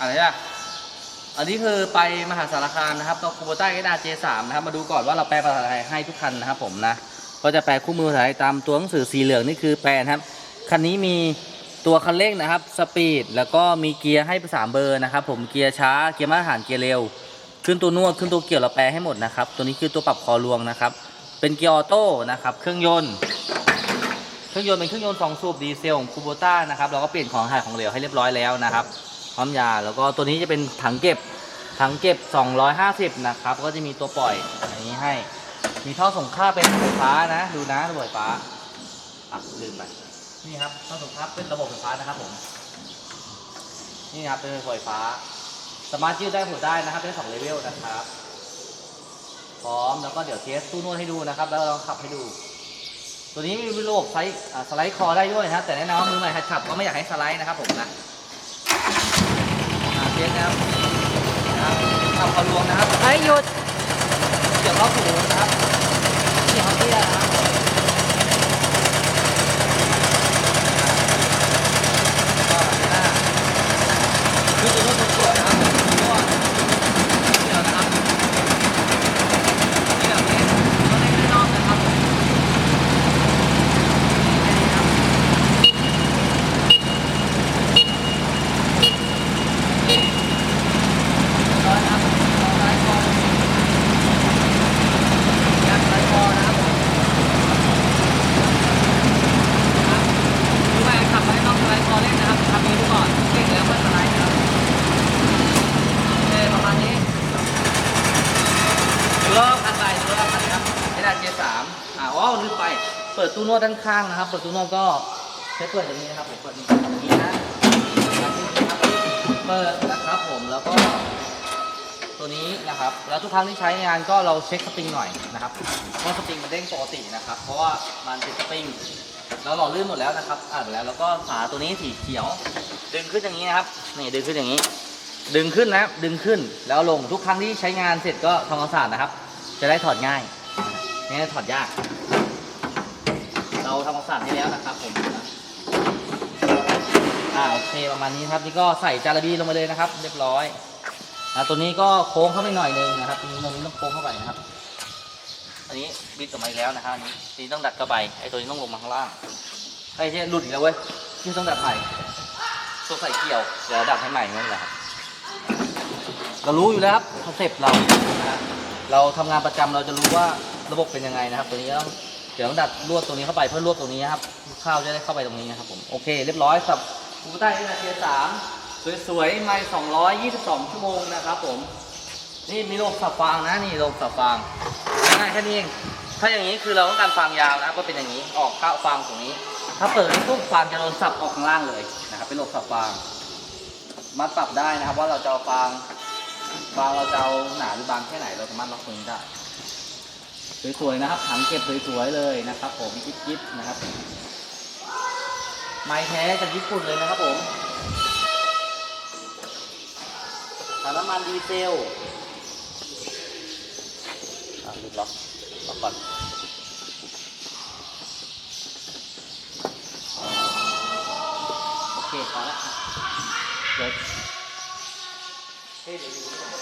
อะไรอะอันนี้คือไปมหาสารคามนะครับตัวคูโบต้าเอสอาร์เจสามนะครับ มาดูก่อนว่าเราแปลภาษาไทยให้ทุกคันนะครับผมนะ ก็จะแปลคู่มือภาษาไทยตามตัวหนังสือสีเหลืองนี่คือแปลนะครับ คันนี้มีตัวคันเร่งนะครับ สปีด แล้วก็มีเกียร์ให้สามเบอร์นะครับ ผม เกียร์ช้า เกียร์มาตรฐาน เกียร์เร็ว ขึ้นตัวนวด ขึ้นตัวเกี่ยวเราแปลให้หมดนะครับ ตัวนี้คือตัวปรับคอรวงนะครับ เป็นเกียร์ออโต้นะครับ เครื่องยนต์ เครื่องยนต์เป็นเครื่องยนต์สองสูบดีเซลของคูโบต้านะครับ เราก็เปลี่ยนของถ่ายของเหลวให้เรียบร้อยแล้วนะครับ พร้อมยา แล้วก็ตัวนี้จะเป็นถังเก็บถังเก็บ 250 นะครับ ก็จะมีตัวปล่อยอย่างนี้ให้ มีท่อส่งค่าเป็นไฟฟ้านะ ดูนะระบบไฟฟ้าอะลืมไปนี่ครับท่อส่งค่าเป็นระบบไฟฟ้านะครับผม นี่ครับเป็นไฟฟ้า สามารถยืดได้หมุนได้นะครับเป็นสองเลเวลนะครับ พร้อมแล้วก็เดี๋ยวเทสตู้นวดให้ดูนะครับ แล้วลองขับให้ดู ตัวนี้มีระบบไซส์สไลด์คอได้ด้วยนะแต่แนะนำว่ามือใหม่หัดขับก็ไม่อยากให้สไลด์นะครับผมนะอ่าเทสนะครับ นะครับขับคอรวมนะครับ เฮ้ยหยุด เกี่ยวเข้าสูงนะครับเกี่ยวเข้าเตี้ยนะครับก็หน้าคือตัวนู้นตัวเกี่ยวนะครับตัวเกี่ยวนะครับเกี่ยวนี้ตัวเล็กไม่นอกนะครับ ร้อยครับสองร้อยคอยัดร้อยคอนะครับผมครับดูไปขับไปต้องร้อยคอเล่นนะครับทำนี้ดูก่อนเก่งแล้วเพื่อนสไลด์นะครับโอเคประมาณนี้ดูรอบคันไปดูรอบคันนะครับเอดาเจสาม อ๋อลืมไป เปิดตู้นวดด้านข้างนะครับ เปิดตู้นวดก็ใช้เปิดอย่างนี้นะครับผมเปิดอย่างนี้นะเปิดนะครับผมแล้วก็ตัวนี้นะครับ แล้วทุกครั้งที่ใช้งานก็เราเช็คสปริงหน่อยนะครับว่าสปริงมันเด้งปกตินะครับ เพราะว่ามันเป็นสปริงเราหล่อลื่นหมดแล้วนะครับอ่านแล้วแล้วก็ฝาตัวนี้สีเขียว ดึงขึ้นอย่างนี้นะครับนี่ดึงขึ้นอย่างนี้ ดึงขึ้นนะดึงขึ้นแล้วลงทุกครั้งที่ใช้งานเสร็จก็ทำความสะอาดนะครับ จะได้ถอดง่ายไม่งั้ถอดยาก เราทำความสะอาดให้แล้วนะครับผมอ่าโอเคประมาณนี้ครับนี่ก็ใส่จาระบีลงไปเลยนะครับ เรียบร้อยนะตัวนี้ก็โค้งเข้าไปหน่อยนึงนะครับตรงนี้ต้องโค้งเข้าไปนะครับ อันนี้บิดออกมาแล้วนะครับอันนี้ทีนี้ต้องดัดกระบไอ้ตัวนี้ต้องลงมาข้างล่างไอ้ที่หลุดอีกแล้วเว้ยที่ต้องดัดใหม่ตัวใส่เกี่ยวเดี๋ยวดัดให้ใหม่นั่นแหละครับเรารู้อยู่แล้วครับคอนเซ็ปต์เรานะเราทำงานประจำเราจะรู้ว่าระบบเป็นยังไงนะครับ ตัวนี้ต้อง ดี๋ยวต้องดัดลวดตรงนี้เข้าไปเพื่อลวดตรงนี้นะครับ ข้าวจะได้เข้าไปตรงนี้นะครับผมโอเค เรียบร้อยสับคูต้าเอเทียสามสวยๆไม่222ชั่วโมงนะครับผมนี่มีโลกสับฟางนะนี่โลกสับฟางง่ายแค่นี้เองถ้าอย่างนี้คือเราต้องการฟางยาวนะก็เป็นอย่างนี้ออกเข้าฟางตรงนี้ ถ้าเปิดปุ๊บฟางจะโดนสับออกข้างล่างเลยนะครับเป็นโลกสับฟางมาปรับได้นะครับว่าเราจะเอาฟางฟางเราจะเอาหนาหรือบางแค่ไหนเราสามารถล็อกตรงนี้ได้ สวยๆนะครับถังเก็บสวยๆเลยนะครับผมจิ๊บๆนะครับ ไม้แท้จากญี่ปุ่นเลยนะครับผมถังน้ำมันดีเซลอะรีบล็อกล็อกก่อนโอเคพอละเดี๋ยวเฮ้ยเดี๋ยว